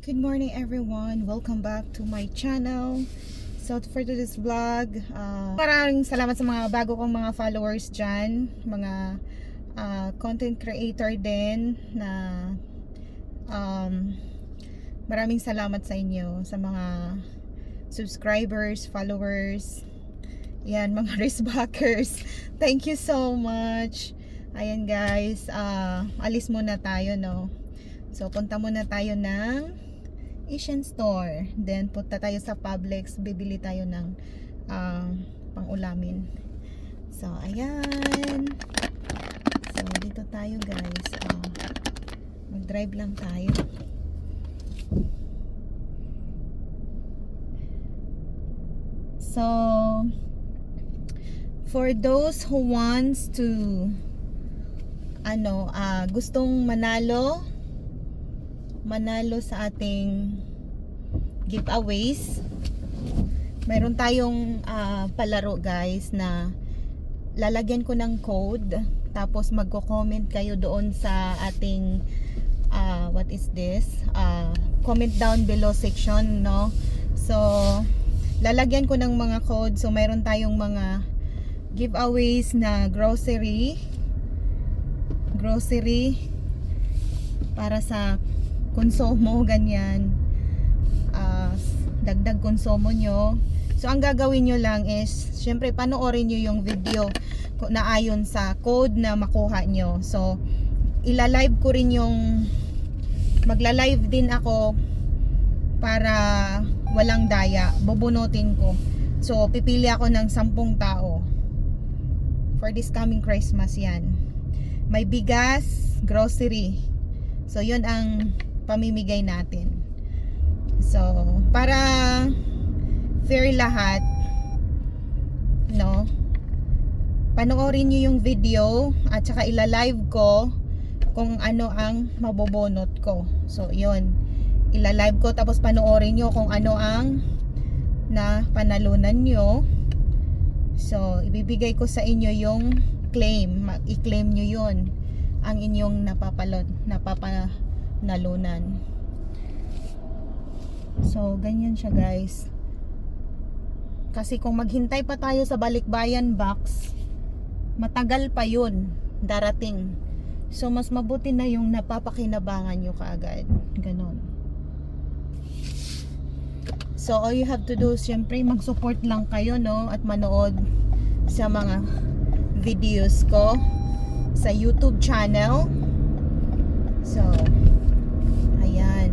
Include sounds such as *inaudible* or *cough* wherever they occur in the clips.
Good morning everyone. Welcome back to my channel. So for today's vlog, uh, maraming salamat sa mga bago kong mga followers dyan. Mga uh, content creator din na um, maraming salamat sa inyo sa mga subscribers, followers, yan, mga *laughs* wristbackers. Thank you so much. Ayan guys, uh, alis muna tayo no. So punta muna tayo ng Asian store. Then punta tayo sa Publix, bibili tayo ng uh, pang-ulamin. So ayan. So dito tayo guys. Uh, mag-drive lang tayo. So for those who wants to ano, ah gustong manalo manalo sa ating giveaways. Meron tayong ah, palaro guys na lalagyan ko ng code tapos magko-comment kayo doon sa ating ah, what is this? Ah, comment down below section, no? So, lalagyan ko ng mga code. So, meron tayong mga giveaways na grocery grocery para sa konsumo ganyan. Ah, dagdag konsumo nyo. So ang gagawin nyo lang is syempre panoorin nyo yung video na ayon sa code na makuha nyo. So ila-live ko rin yung magla-live din ako para walang daya. Bubunutin ko. So pipili ako ng sampung tao. For this coming Christmas yan. May bigas, grocery. So, yun ang pamimigay natin. So, para fair lahat, no? Panoorin nyo yung video at saka ila-live ko kung ano ang mabobonot ko. So, yun. Ila-live ko tapos panoorin nyo kung ano ang na panalunan nyo. So, ibibigay ko sa inyo yung claim. I-claim nyo yun ang inyong napapalon, napapanalunan. So, ganyan siya guys. Kasi kung maghintay pa tayo sa balikbayan box, matagal pa yun darating. So, mas mabuti na yung napapakinabangan nyo kaagad. Ganon. So, all you have to do, syempre, mag-support lang kayo, no? At manood sa mga videos ko sa YouTube channel. So, ayan.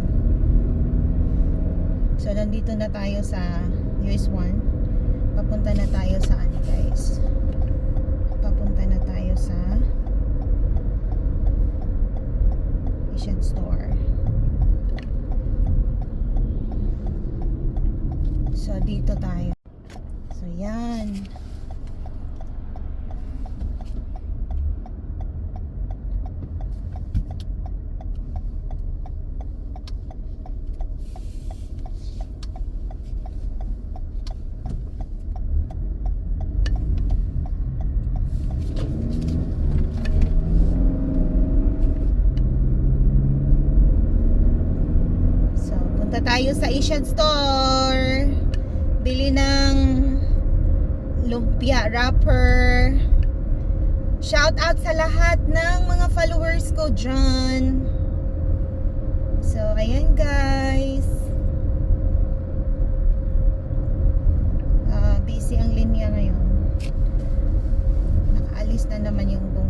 So, nandito na tayo sa US 1. Papunta na tayo sa ano, guys. Papunta na tayo sa Asian Store. So, dito tayo. So, yan. So, punta tayo sa Asian Store. Bili ng lumpia wrapper. Shout out sa lahat ng mga followers ko dyan. So, ayan guys. Ah, busy ang linya ngayon. Nakaalis na naman yung buong